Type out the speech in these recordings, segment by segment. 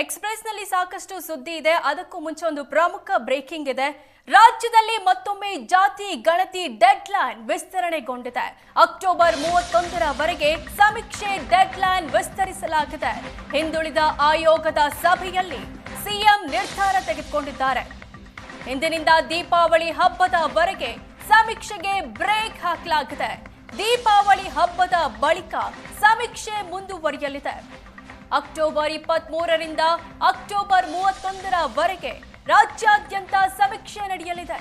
ಎಕ್ಸ್ಪ್ರೆಸ್ನಲ್ಲಿ ಸಾಕಷ್ಟು ಸುದ್ದಿ ಇದೆ. ಅದಕ್ಕೂ ಮುಂಚೆ ಒಂದು ಪ್ರಮುಖ ಬ್ರೇಕಿಂಗ್ ಇದೆ. ರಾಜ್ಯದಲ್ಲಿ ಮತ್ತೊಮ್ಮೆ ಜಾತಿ, ಗಣತಿ ಡೆಡ್ ಲೈನ್ ವಿಸ್ತರಣೆಗೊಂಡಿದೆ ಅಕ್ಟೋಬರ್ ಮೂವತ್ತೊಂದರವರೆಗೆ ಸಮೀಕ್ಷೆ ಡೆಡ್ ಲೈನ್ ವಿಸ್ತರಿಸಲಾಗಿದೆ. ಹಿಂದುಳಿದ ಆಯೋಗದ ಸಭೆಯಲ್ಲಿ ಸಿಎಂ ನಿರ್ಧಾರ ತೆಗೆದುಕೊಂಡಿದ್ದಾರೆ. ಇಂದಿನಿಂದ ದೀಪಾವಳಿ ಹಬ್ಬದವರೆಗೆ ಸಮೀಕ್ಷೆಗೆ ಬ್ರೇಕ್ ಹಾಕಲಾಗಿದೆ. ದೀಪಾವಳಿ ಹಬ್ಬದ ಬಳಿಕ ಸಮೀಕ್ಷೆ ಮುಂದುವರಿಯಲಿದೆ. ಅಕ್ಟೋಬರ್ ಇಪ್ಪತ್ತ್ ಮೂರರಿಂದ ಅಕ್ಟೋಬರ್ ಮೂವತ್ತೊಂದರವರೆಗೆ ರಾಜ್ಯಾದ್ಯಂತ ಸಮೀಕ್ಷೆ ನಡೆಯಲಿದೆ.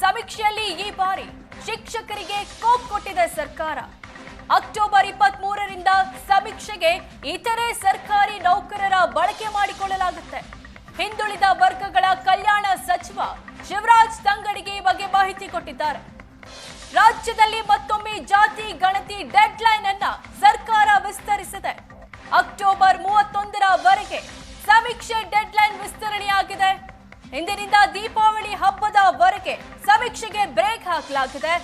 ಸಮೀಕ್ಷೆಯಲ್ಲಿ ಈ ಬಾರಿ ಶಿಕ್ಷಕರಿಗೆ ಕೋಪ್ ಕೊಟ್ಟಿದೆ ಸರ್ಕಾರ. ಅಕ್ಟೋಬರ್ ಇಪ್ಪತ್ತ್ ಮೂರರಿಂದ ಸಮೀಕ್ಷೆಗೆ ಇತರೆ ಸರ್ಕಾರಿ ನೌಕರರ ಬಳಕೆ ಮಾಡಿಕೊಳ್ಳಲಾಗುತ್ತೆ. ಹಿಂದುಳಿದ ವರ್ಗಗಳ ಕಲ್ಯಾಣ ಸಚಿವ ಶಿವರಾಜ್ ತಂಗಡಿಗೆ ಈ ಬಗ್ಗೆ ಮಾಹಿತಿ ಕೊಟ್ಟಿದ್ದಾರೆ. ರಾಜ್ಯದಲ್ಲಿ ಮತ್ತೊಮ್ಮೆ ಜಾತಿ, ಗಣತಿ ಡೆಡ್ ಲೈನ್ ಅನ್ನ ಸರ್ಕಾರ ವಿಸ್ತರಿಸಿದೆ. ಅಕ್ಟೋಬರ್ ಮೂವತ್ತೊಂದರವರೆಗೆ ಸಮೀಕ್ಷೆ ಡೆಡ್ಲೈನ್ ವಿಸ್ತರಣೆಯಾಗಿದೆ. ಇಂದಿನಿಂದ ದೀಪಾವಳಿ ಹಬ್ಬದವರೆಗೆ ಸಮೀಕ್ಷೆಗೆ ಬ್ರೇಕ್ ಹಾಕಲಾಗಿದೆ.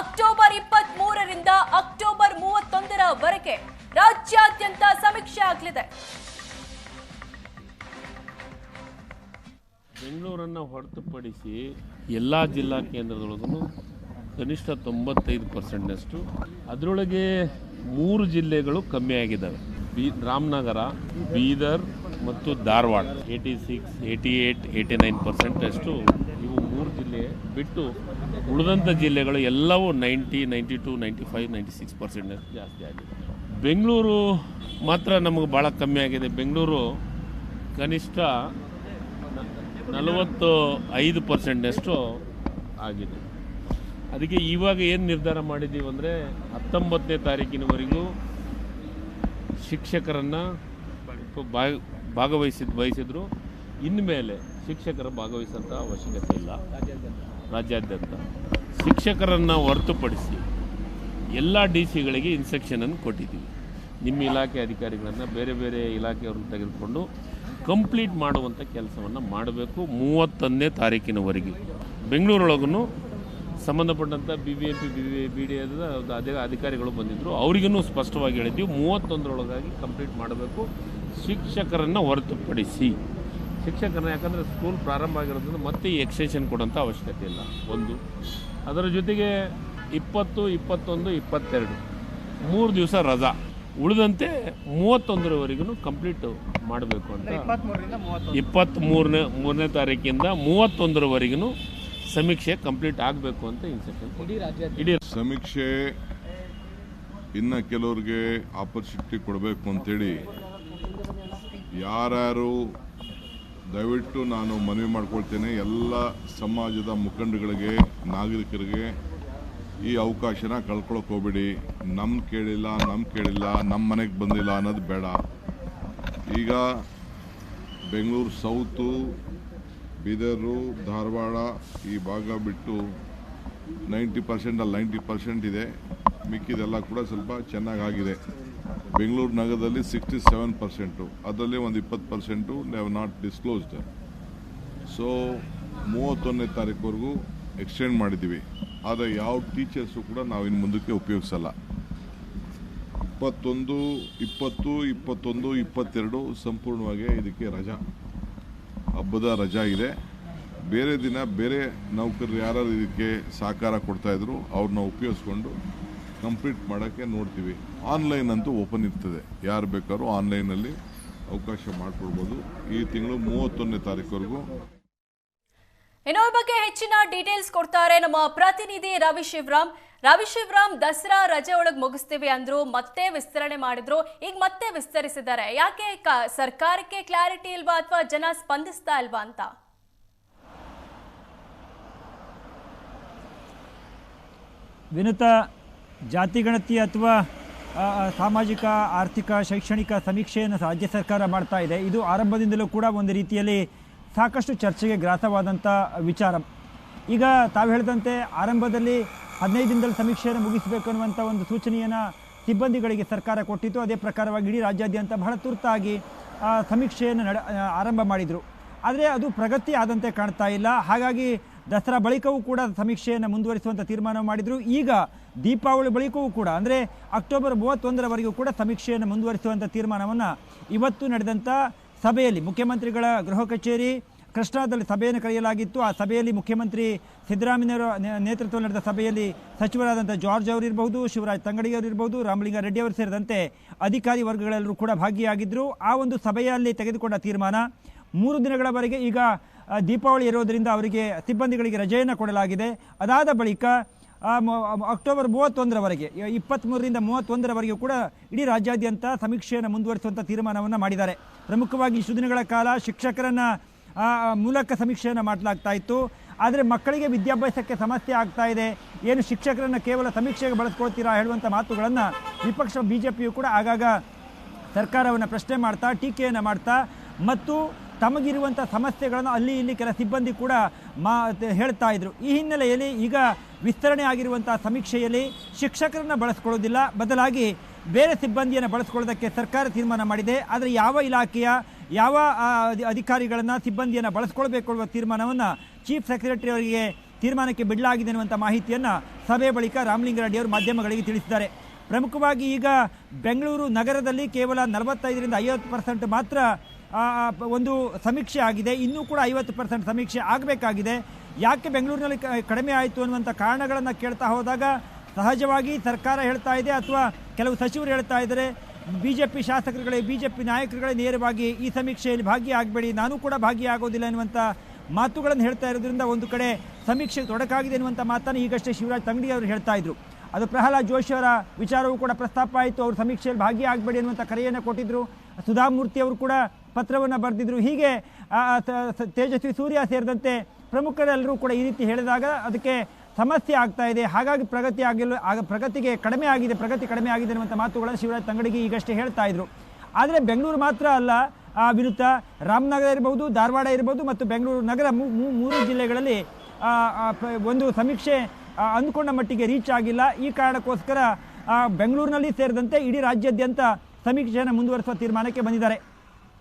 ಅಕ್ಟೋಬರ್ ಇಪ್ಪತ್ತ್ ಮೂರರಿಂದ ಅಕ್ಟೋಬರ್ ಮೂವತ್ತೊಂದರವರೆಗೆ ರಾಜ್ಯಾದ್ಯಂತ ಸಮೀಕ್ಷೆ ಆಗಲಿದೆ. ಬೆಂಗಳೂರನ್ನು ಹೊರತುಪಡಿಸಿ ಎಲ್ಲ ಜಿಲ್ಲಾ ಕೇಂದ್ರದೊಳಗೂ ಕನಿಷ್ಠ ತೊಂಬತ್ತೈದು ಪರ್ಸೆಂಟ್ನಷ್ಟು. ಅದರೊಳಗೆ ಮೂರು ಜಿಲ್ಲೆಗಳು ಕಮ್ಮಿ ಆಗಿದ್ದಾವೆ ಬಿ ರಾಮನಗರ, ಬೀದರ್ ಮತ್ತು Dharwad. Eighty six eighty eight eighty nine ಪರ್ಸೆಂಟಷ್ಟು ಇವು ಮೂರು ಜಿಲ್ಲೆ ಬಿಟ್ಟು ಉಳಿದಂಥ ಜಿಲ್ಲೆಗಳು ಎಲ್ಲವೂ ninety ninety two ninety five ninety six percent ಜಾಸ್ತಿ ಆಗಿದೆ. ಬೆಂಗಳೂರು ಮಾತ್ರ ನಮಗೆ ಭಾಳ ಕಮ್ಮಿ ಆಗಿದೆ. ಬೆಂಗಳೂರು ಕನಿಷ್ಠ ನಲವತ್ತು ಐದು ಪರ್ಸೆಂಟ್ನಷ್ಟು ಆಗಿದೆ. ಅದಕ್ಕೆ ಇವಾಗ ಏನು ನಿರ್ಧಾರ ಮಾಡಿದ್ದೀವಿ ಅಂದರೆ ಹತ್ತೊಂಬತ್ತನೇ ತಾರೀಕಿನವರೆಗೂ ಶಿಕ್ಷಕರನ್ನು ಭಾಗ ಭಾಗವಹಿಸಿದ ಬಯಸಿದ್ರು ಇನ್ಮೇಲೆ ಶಿಕ್ಷಕರ ಭಾಗವಹಿಸೋಂಥ ಅವಶ್ಯಕತೆ ಇಲ್ಲ. ರಾಜ್ಯಾದ್ಯಂತ. ಶಿಕ್ಷಕರನ್ನು ಹೊರತುಪಡಿಸಿ ಎಲ್ಲ ಡಿ ಸಿಗಳಿಗೆ ಇನ್ಸ್ಟ್ರಕ್ಷನನ್ನು ಕೊಟ್ಟಿದ್ದೀವಿ. ನಿಮ್ಮ ಇಲಾಖೆ ಅಧಿಕಾರಿಗಳನ್ನು ಬೇರೆ ಬೇರೆ ಇಲಾಖೆಯವ್ರನ್ನ ತೆಗೆದುಕೊಂಡು ಕಂಪ್ಲೀಟ್ ಮಾಡುವಂಥ ಕೆಲಸವನ್ನು ಮಾಡಬೇಕು ಮೂವತ್ತೊಂದನೇ ತಾರೀಕಿನವರೆಗೆ. ಬೆಂಗಳೂರೊಳಗೂ ಸಂಬಂಧಪಟ್ಟಂಥ B B M P B B D ಅದೇ ಅಧಿಕಾರಿಗಳು ಬಂದಿದ್ದರು ಅವರಿಗೂ ಸ್ಪಷ್ಟವಾಗಿ ಹೇಳಿದ್ದೀವಿ ಮೂವತ್ತೊಂದರೊಳಗಾಗಿ ಕಂಪ್ಲೀಟ್ ಮಾಡಬೇಕು. ಶಿಕ್ಷಕರನ್ನು ಹೊರತುಪಡಿಸಿ. ಶಿಕ್ಷಕರನ್ನ ಯಾಕಂದರೆ ಸ್ಕೂಲ್ ಪ್ರಾರಂಭ ಆಗಿರೋದ್ರಿಂದ ಮತ್ತೆ ಈ ಎಕ್ಸ್ಟೆನ್ಷನ್ ಕೊಡೋಂಥ ಅವಶ್ಯಕತೆ ಇಲ್ಲ ಒಂದು. ಅದರ ಜೊತೆಗೆ ಇಪ್ಪತ್ತು ಇಪ್ಪತ್ತೊಂದು ಇಪ್ಪತ್ತೆರಡು. ಮೂರು ದಿವಸ ರಜಾ. ಉಳಿದಂತೆ ಮೂವತ್ತೊಂದರವರೆಗೂ ಕಂಪ್ಲೀಟ್ ಮಾಡಬೇಕು ಅಂತ. ಇಪ್ಪತ್ತ್ ಮೂರನೇ ಮೂರನೇ ತಾರೀಕಿಂದ ಮೂವತ್ತೊಂದರವರೆಗೂ ಸಮೀಕ್ಷೆ ಕಂಪ್ಲೀಟ್ ಆಗಬೇಕು ಅಂತ ಇಡೀ ಸಮೀಕ್ಷೆ ಇನ್ನು ಕೆಲವ್ರಿಗೆ ಆಪರ್ಚುನಿಟಿ ಕೊಡಬೇಕು ಅಂತೇಳಿ ಯಾರ್ಯಾರು ದಯವಿಟ್ಟು ನಾನು ಮನವಿ ಮಾಡ್ಕೊಳ್ತೇನೆ. ಎಲ್ಲ ಸಮಾಜದ ಮುಖಂಡಗಳಿಗೆ ನಾಗರಿಕರಿಗೆ ಈ ಅವಕಾಶನ ಕಳ್ಕೊಳಕ್ಕೆ ಹೋಗ್ಬೇಡಿ. ನಮ್ಮ ಕೇಳಿಲ್ಲ ನಮ್ಮ ಕೇಳಿಲ್ಲ ನಮ್ಮ ಮನೆಗೆ ಬಂದಿಲ್ಲ ಅನ್ನೋದು ಬೇಡ. ಈಗ ಬೆಂಗಳೂರು ಸೌತು ಬೀದರು, ಧಾರವಾಡ ಈ ಭಾಗ ಬಿಟ್ಟು ನೈಂಟಿ ಪರ್ಸೆಂಟ್ ಅಲ್ಲಿ ನೈಂಟಿ ಪರ್ಸೆಂಟ್ ಇದೆ. ಮಿಕ್ಕಿದೆಲ್ಲ ಕೂಡ ಸ್ವಲ್ಪ ಚೆನ್ನಾಗಾಗಿದೆ. ಬೆಂಗಳೂರು ನಗರದಲ್ಲಿ ಸಿಕ್ಸ್ಟಿ ಸೆವೆನ್ ಪರ್ಸೆಂಟು. ಅದರಲ್ಲಿ ಒಂದು ಇಪ್ಪತ್ತು percent have not disclosed so ಮೂವತ್ತೊಂದನೇ ತಾರೀಕುವರೆಗೂ ಎಕ್ಸ್ಟೆಂಡ್ ಮಾಡಿದ್ದೀವಿ. ಆದರೆ ಯಾವ ಟೀಚರ್ಸು ಕೂಡ ನಾವು ಇನ್ನು ಮುಂದಕ್ಕೆ ಉಪಯೋಗಿಸಲ್ಲ. ಇಪ್ಪತ್ತೊಂದು, ಇಪ್ಪತ್ತು, ಇಪ್ಪತ್ತೊಂದು, ಇಪ್ಪತ್ತೆರಡು ಸಂಪೂರ್ಣವಾಗಿ ಇದಕ್ಕೆ ರಜಾ. ಹಬ್ಬದ ರಜಾ ಇದೆ. ಬೇರೆ ದಿನ ಬೇರೆ ನೌಕರರು ಯಾರು ಇದಕ್ಕೆ ಸಹಕಾರ ಕೊಡ್ತಾಯಿದ್ರು ಅವ್ರನ್ನ ಉಪಯೋಗಿಸ್ಕೊಂಡು ಕಂಪ್ಲೀಟ್ ಮಾಡೋಕ್ಕೆ ನೋಡ್ತೀವಿ. ಆನ್ಲೈನ್ ಅಂತೂ ಓಪನ್ ಇರ್ತದೆ. ಯಾರು ಬೇಕಾದ್ರೂ ಆನ್ಲೈನಲ್ಲಿ ಅವಕಾಶ ಮಾಡಿಕೊಡ್ಬೋದು ಈ ತಿಂಗಳು ಮೂವತ್ತೊಂದನೇ ತಾರೀಕುವರೆಗೂ ಈ ಬಗ್ಗೆ ಹೆಚ್ಚಿನ ಡೀಟೇಲ್ಸ್ ಕೊಡ್ತಾರೆ ನಮ್ಮ ಪ್ರತಿನಿಧಿ ರವಿ ಶಿವರಾಮ್ ರವಿ ಶಿವರಾಮ್ ದಸರಾ ರಜೆ ಒಳಗೆ ಮುಗಿಸ್ತೀವಿ ಅಂದ್ರು ಮತ್ತೆ ವಿಸ್ತರಣೆ ಮಾಡಿದ್ರು, ಈಗ ಮತ್ತೆ ವಿಸ್ತರಿಸಿದ್ದಾರೆ. ಯಾಕೆ ಸರ್ಕಾರಕ್ಕೆ ಕ್ಲಾರಿಟಿ ಇಲ್ವಾ ಅಥವಾ ಜನ ಸ್ಪಂದಿಸ್ತಾ ಇಲ್ವಾ ಅಂತ? ವಿನುತ ಜಾತಿಗಣತಿ ಅಥವಾ ಸಾಮಾಜಿಕ, ಆರ್ಥಿಕ, ಶೈಕ್ಷಣಿಕ ಸಮೀಕ್ಷೆಯನ್ನು ರಾಜ್ಯ ಸರ್ಕಾರ ಮಾಡ್ತಾ ಇದೆ. ಇದು ಆರಂಭದಿಂದಲೂ ಕೂಡ ಒಂದು ರೀತಿಯಲ್ಲಿ ಸಾಕಷ್ಟು ಚರ್ಚೆಗೆ ಗ್ರಾಸವಾದಂಥ ವಿಚಾರ. ಈಗ ತಾವು ಹೇಳಿದಂತೆ ಆರಂಭದಲ್ಲಿ ಹದಿನೈದು ದಿನದಲ್ಲಿ ಸಮೀಕ್ಷೆಯನ್ನು ಮುಗಿಸಬೇಕು ಅನ್ನುವಂಥ ಒಂದು ಸೂಚನೆಯನ್ನು ಸಿಬ್ಬಂದಿಗಳಿಗೆ ಸರ್ಕಾರ ಕೊಟ್ಟಿತ್ತು. ಅದೇ ಪ್ರಕಾರವಾಗಿ ಇಡೀ ರಾಜ್ಯಾದ್ಯಂತ ಬಹಳ ತುರ್ತಾಗಿ ಆ, ಸಮೀಕ್ಷೆಯನ್ನು ನಡ ಆರಂಭ ಮಾಡಿದರು. ಆದರೆ ಅದು ಪ್ರಗತಿ ಆದಂತೆ ಕಾಣ್ತಾ ಇಲ್ಲ. ಹಾಗಾಗಿ ದಸರಾ ಬಳಿಕವೂ ಕೂಡ ಸಮೀಕ್ಷೆಯನ್ನು ಮುಂದುವರಿಸುವಂಥ ತೀರ್ಮಾನ ಮಾಡಿದರು. ಈಗ ದೀಪಾವಳಿ ಬಳಿಕವೂ ಕೂಡ ಅಂದರೆ ಅಕ್ಟೋಬರ್ ಮೂವತ್ತೊಂದರವರೆಗೂ ಕೂಡ ಸಮೀಕ್ಷೆಯನ್ನು ಮುಂದುವರಿಸುವಂಥ ತೀರ್ಮಾನವನ್ನು ಇವತ್ತು ನಡೆದಂಥ ಸಭೆಯಲ್ಲಿ ಮುಖ್ಯಮಂತ್ರಿಗಳ ಗೃಹ ಕಚೇರಿ ಕೃಷ್ಣಾದಲ್ಲಿ ಸಭೆಯನ್ನು ಕರೆಯಲಾಗಿತ್ತು. ಆ ಸಭೆಯಲ್ಲಿ ಮುಖ್ಯಮಂತ್ರಿ ಸಿದ್ದರಾಮಯ್ಯವರ ನೇತೃತ್ವದಲ್ಲಿ ನಡೆದ ಸಭೆಯಲ್ಲಿ ಸಚಿವರಾದಂಥ ಜಾರ್ಜ್ ಅವರಿರ್ಬೋದು ಶಿವರಾಜ್ ತಂಗಡಿ ಇರಬಹುದು ರಾಮಲಿಂಗ ರೆಡ್ಡಿ ಅವರು ಸೇರಿದಂತೆ ಅಧಿಕಾರಿ ವರ್ಗಗಳೆಲ್ಲರೂ ಕೂಡ ಭಾಗಿಯಾಗಿದ್ದರು ಆ ಒಂದು ಸಭೆಯಲ್ಲಿ ತೆಗೆದುಕೊಂಡ ತೀರ್ಮಾನ ಮೂರು ದಿನಗಳವರೆಗೆ ಈಗ ದೀಪಾವಳಿ ಇರೋದರಿಂದ ಅವರಿಗೆ ಸಿಬ್ಬಂದಿಗಳಿಗೆ ರಜೆಯನ್ನು ಕೊಡಲಾಗಿದೆ. ಅದಾದ ಬಳಿಕ ಅಕ್ಟೋಬರ್ ಮೂವತ್ತೊಂದರವರೆಗೆ ಇಪ್ಪತ್ತ್ಮೂರರಿಂದ ಮೂವತ್ತೊಂದರವರೆಗೂ ಕೂಡ ಇಡೀ ರಾಜ್ಯಾದ್ಯಂತ ಸಮೀಕ್ಷೆಯನ್ನು ಮುಂದುವರಿಸುವಂಥ ತೀರ್ಮಾನವನ್ನು ಮಾಡಿದ್ದಾರೆ. ಪ್ರಮುಖವಾಗಿ ಇಷ್ಟು ದಿನಗಳ ಕಾಲ ಶಿಕ್ಷಕರನ್ನು ಮೂಲಕ ಸಮೀಕ್ಷೆಯನ್ನು ಮಾಡಲಾಗ್ತಾ ಇತ್ತು. ಆದರೆ ಮಕ್ಕಳಿಗೆ ವಿದ್ಯಾಭ್ಯಾಸಕ್ಕೆ ಸಮಸ್ಯೆ ಆಗ್ತಾ ಇದೆ. ಏನು ಶಿಕ್ಷಕರನ್ನು ಕೇವಲ ಸಮೀಕ್ಷೆಗೆ ಬಳಸ್ಕೊಳ್ತೀರಾ ಹೇಳುವಂಥ ಮಾತುಗಳನ್ನು ವಿಪಕ್ಷ ಬಿ ಜೆ ಪಿಯು ಕೂಡ ಆಗಾಗ ಸರ್ಕಾರವನ್ನು ಪ್ರಶ್ನೆ ಮಾಡ್ತಾ, ಟೀಕೆಯನ್ನು ಮಾಡ್ತಾ ಮತ್ತು ತಮಗಿರುವಂಥ ಸಮಸ್ಯೆಗಳನ್ನು ಅಲ್ಲಿ ಇಲ್ಲಿ ಕೆಲ ಸಿಬ್ಬಂದಿ ಕೂಡ ಮಾ ಹೇಳ್ತಾ ಇದ್ರು. ಈ ಹಿನ್ನೆಲೆಯಲ್ಲಿ ಈಗ ವಿಸ್ತರಣೆ ಆಗಿರುವಂಥ ಸಮೀಕ್ಷೆಯಲ್ಲಿ ಶಿಕ್ಷಕರನ್ನು ಬಳಸ್ಕೊಳ್ಳೋದಿಲ್ಲ. ಬದಲಾಗಿ ಬೇರೆ ಸಿಬ್ಬಂದಿಯನ್ನು ಬಳಸ್ಕೊಳ್ಳೋದಕ್ಕೆ ಸರ್ಕಾರ ತೀರ್ಮಾನ ಮಾಡಿದೆ. ಆದರೆ ಯಾವ ಇಲಾಖೆಯ ಯಾವ ಅಧಿಕಾರಿಗಳನ್ನು, ಸಿಬ್ಬಂದಿಯನ್ನು ಬಳಸ್ಕೊಳ್ಬೇಕು ಅನ್ನುವ ತೀರ್ಮಾನವನ್ನು ಚೀಫ್ ಸೆಕ್ರೆಟರಿ ಅವರಿಗೆ ತೀರ್ಮಾನಕ್ಕೆ ಬಿಡಲಾಗಿದೆ ಅನ್ನುವಂಥ ಮಾಹಿತಿಯನ್ನು ಸಭೆ ಬಳಿಕ ರಾಮಲಿಂಗರೆಡ್ಡಿ ಅವರು ಮಾಧ್ಯಮಗಳಿಗೆ ತಿಳಿಸಿದ್ದಾರೆ. ಪ್ರಮುಖವಾಗಿ ಈಗ ಬೆಂಗಳೂರು ನಗರದಲ್ಲಿ ಕೇವಲ ನಲವತ್ತೈದರಿಂದ ಐವತ್ತು ಪರ್ಸೆಂಟ್ ಮಾತ್ರ ಒಂದು ಸಮೀಕ್ಷೆ ಆಗಿದೆ. ಇನ್ನೂ ಕೂಡ ಐವತ್ತು ಪರ್ಸೆಂಟ್ ಸಮೀಕ್ಷೆ ಆಗಬೇಕಾಗಿದೆ. ಯಾಕೆ ಬೆಂಗಳೂರಿನಲ್ಲಿ ಕಡಿಮೆ ಆಯಿತು ಅನ್ನುವಂಥ ಕಾರಣಗಳನ್ನು ಕೇಳ್ತಾ ಹೋದಾಗ ಸಹಜವಾಗಿ ಸರ್ಕಾರ ಹೇಳ್ತಾ ಇದೆ ಅಥವಾ ಕೆಲವು ಸಚಿವರು ಹೇಳ್ತಾ ಇದ್ದಾರೆ ಬಿ ಜೆ ಪಿ ಶಾಸಕರುಗಳೇ ಬಿ ಜೆ ಪಿ ನಾಯಕರುಗಳೇ ನೇರವಾಗಿ ಈ ಸಮೀಕ್ಷೆಯಲ್ಲಿ ಭಾಗಿಯಾಗಬೇಡಿ. ನಾನು ಕೂಡ ಭಾಗಿಯಾಗೋದಿಲ್ಲ ಎನ್ನುವಂಥ ಮಾತುಗಳನ್ನು ಹೇಳ್ತಾ ಇರೋದ್ರಿಂದ ಒಂದು ಕಡೆ ಸಮೀಕ್ಷೆ ತೊಡಕಾಗಿದೆ ಎನ್ನುವಂಥ ಮಾತನ್ನು ಈಗಷ್ಟೇ ಶಿವರಾಜ್ ತಂಗಡಿ ಅವರು ಹೇಳ್ತಾ ಇದ್ರು. ಅದು ಪ್ರಹ್ಲಾದ್ ಜೋಶಿ ಅವರ ವಿಚಾರವೂ ಕೂಡ ಪ್ರಸ್ತಾಪ ಆಯಿತು. ಅವರು ಸಮೀಕ್ಷೆಯಲ್ಲಿ ಭಾಗಿಯಾಗಬೇಡಿ ಅನ್ನುವಂಥ ಕರೆಯನ್ನು ಕೊಟ್ಟಿದ್ದರು ಸುಧಾಮೂರ್ತಿ ಅವರು ಕೂಡ ಪತ್ರವನ್ನು ಬರೆದಿದ್ರು. ಹೀಗೆ ತೇಜಸ್ವಿ ಸೂರ್ಯ ಸೇರಿದಂತೆ ಪ್ರಮುಖರೆಲ್ಲರೂ ಕೂಡ ಈ ರೀತಿ ಹೇಳಿದಾಗ ಅದಕ್ಕೆ ಸಮಸ್ಯೆ ಆಗ್ತಾ ಇದೆ. ಹಾಗಾಗಿ ಪ್ರಗತಿ ಆಗಿಲ್ಲ, ಆಗ ಪ್ರಗತಿಗೆ ಕಡಿಮೆ ಆಗಿದೆ, ಪ್ರಗತಿ ಕಡಿಮೆ ಆಗಿದೆ ಅನ್ನುವಂಥ ಮಾತುಗಳನ್ನು ಶಿವರಾಜ್ ತಂಗಡಿಗೆ ಈಗಷ್ಟೇ ಹೇಳ್ತಾ ಇದ್ರು. ಆದರೆ ಬೆಂಗಳೂರು ಮಾತ್ರ ಅಲ್ಲ, ಆ, ವಿರುದ್ಧ ರಾಮನಗರ ಇರಬಹುದು ಧಾರವಾಡ ಇರಬಹುದು ಮತ್ತು ಬೆಂಗಳೂರು ನಗರ ಮೂರು ಜಿಲ್ಲೆಗಳಲ್ಲಿ ಒಂದು ಸಮೀಕ್ಷೆ ಅಂದುಕೊಂಡ ಮಟ್ಟಿಗೆ ರೀಚ್ ಆಗಿಲ್ಲ. ಈ ಕಾರಣಕ್ಕೋಸ್ಕರ ಬೆಂಗಳೂರಿನಲ್ಲಿ ಸೇರಿದಂತೆ ಇಡೀ ರಾಜ್ಯಾದ್ಯಂತ ಸಮೀಕ್ಷೆಯನ್ನು ಮುಂದುವರಿಸುವ ತೀರ್ಮಾನಕ್ಕೆ ಬಂದಿದ್ದಾರೆ.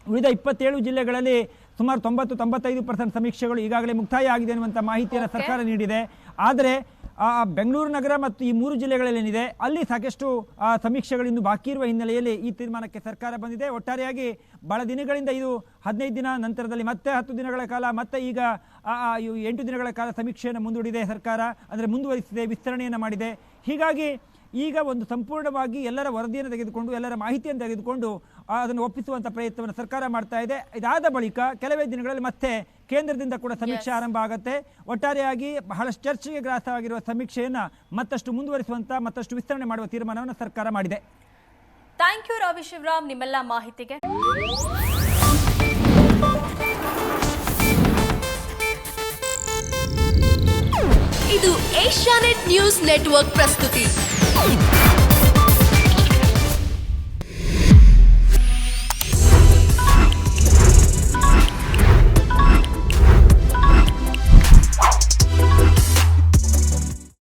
ಉಳಿದ ಇಪ್ಪತ್ತೇಳು ಜಿಲ್ಲೆಗಳಲ್ಲಿ ಸುಮಾರು ತೊಂಬತ್ತು ತೊಂಬತ್ತೈದು ಪರ್ಸೆಂಟ್ ಸಮೀಕ್ಷೆಗಳು ಈಗಾಗಲೇ ಮುಕ್ತಾಯ ಆಗಿದೆ ಅನ್ನುವಂಥ ಮಾಹಿತಿಯನ್ನು. ಸರ್ಕಾರ ನೀಡಿದೆ. ಆದರೆ ಆ, ಬೆಂಗಳೂರು ನಗರ ಮತ್ತು ಈ ಮೂರು ಜಿಲ್ಲೆಗಳಲ್ಲಿ ಏನಿದೆ ಅಲ್ಲಿ ಸಾಕಷ್ಟು ಆ, ಸಮೀಕ್ಷೆಗಳು ಇನ್ನು ಬಾಕಿ ಇರುವ ಹಿನ್ನೆಲೆಯಲ್ಲಿ ಈ ತೀರ್ಮಾನಕ್ಕೆ ಸರ್ಕಾರ ಬಂದಿದೆ. ಒಟ್ಟಾರೆಯಾಗಿ ಬಹಳ ದಿನಗಳಿಂದ ಇದು ಹದಿನೈದು ದಿನ ನಂತರದಲ್ಲಿ ಮತ್ತೆ ಹತ್ತು ದಿನಗಳ ಕಾಲ ಮತ್ತೆ ಈಗ ಎಂಟು ದಿನಗಳ ಕಾಲ ಸಮೀಕ್ಷೆಯನ್ನು ಮುಂದೂಡಿದೆ ಸರ್ಕಾರ. ಅಂದರೆ ಮುಂದುವರಿಸಿದೆ ವಿಸ್ತರಣೆಯನ್ನು ಮಾಡಿದೆ. ಹೀಗಾಗಿ ಈಗ ಒಂದು ಸಂಪೂರ್ಣವಾಗಿ ಎಲ್ಲರ ವರದಿಯನ್ನು ತೆಗೆದುಕೊಂಡು ಎಲ್ಲರ ಮಾಹಿತಿಯನ್ನು ತೆಗೆದುಕೊಂಡು ಅದನ್ನು ಒಪ್ಪಿಸುವಂಥ ಪ್ರಯತ್ನವನ್ನು ಸರ್ಕಾರ ಮಾಡ್ತಾ ಇದೆ. ಇದಾದ ಬಳಿಕ ಕೆಲವೇ ದಿನಗಳಲ್ಲಿ ಮತ್ತೆ ಕೇಂದ್ರದಿಂದ ಕೂಡ ಸಮೀಕ್ಷೆ ಆರಂಭ ಆಗುತ್ತೆ. ಒಟ್ಟಾರೆಯಾಗಿ ಬಹಳಷ್ಟು ಚರ್ಚೆಗೆ ಗ್ರಾಸವಾಗಿರುವ ಸಮೀಕ್ಷೆಯನ್ನು ಮತ್ತಷ್ಟು ಮುಂದುವರಿಸುವಂಥ ಮತ್ತಷ್ಟು ವಿಸ್ತರಣೆ ಮಾಡುವ ತೀರ್ಮಾನವನ್ನು ಸರ್ಕಾರ ಮಾಡಿದೆ. ಥ್ಯಾಂಕ್ ಯು ರವಿ ಶಿವರಾಮ್ ನಿಮ್ಮೆಲ್ಲ ಮಾಹಿತಿಗೆ. ಇದು ಏಷ್ಯಾನೆಟ್ ನ್ಯೂಸ್ ನೆಟ್ವರ್ಕ್ ಪ್ರಸ್ತುತಿ.